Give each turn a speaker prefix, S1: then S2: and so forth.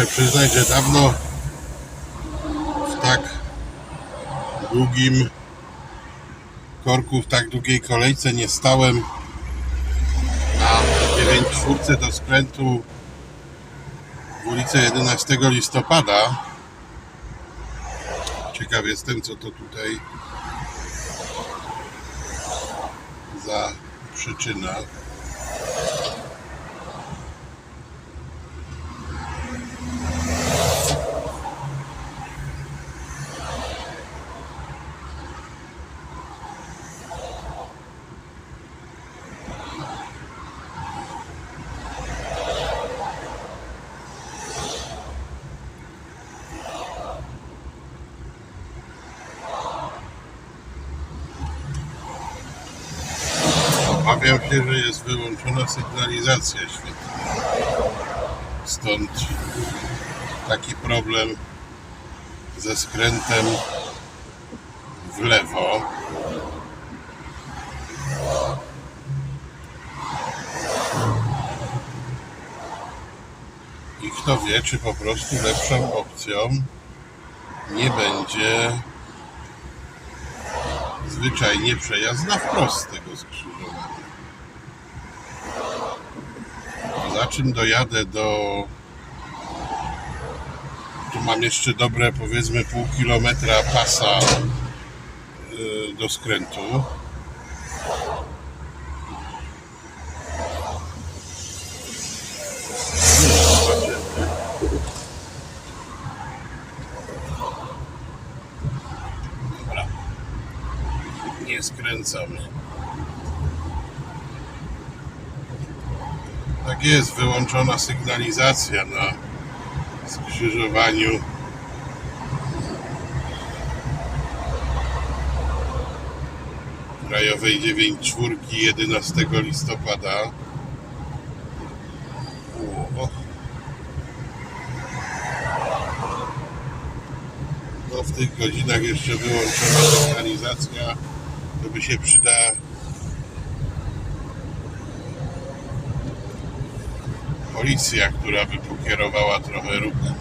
S1: Muszę przyznać, że dawno w tak długim korku, w tak długiej kolejce nie stałem na 9.4 do skrętu w ulicę 11 listopada. Ciekaw jestem, co to tutaj za przyczyna. Obawiam się, że jest wyłączona sygnalizacja świetlna. Stąd taki problem ze skrętem w lewo. I kto wie, czy po prostu lepszą opcją nie będzie zwyczajnie przejazd na wprost tego skrzyżowania. Za czym dojadę do. Tu mam jeszcze dobre powiedzmy pół kilometra pasa y, do skrętu. Dobra. Nie skręcamy. Tak jest, wyłączona sygnalizacja na skrzyżowaniu. Krajowej 9.4 11 listopada. O. No w tych godzinach jeszcze wyłączona sygnalizacja to by się przyda policja, która by pokierowała trochę ruchem.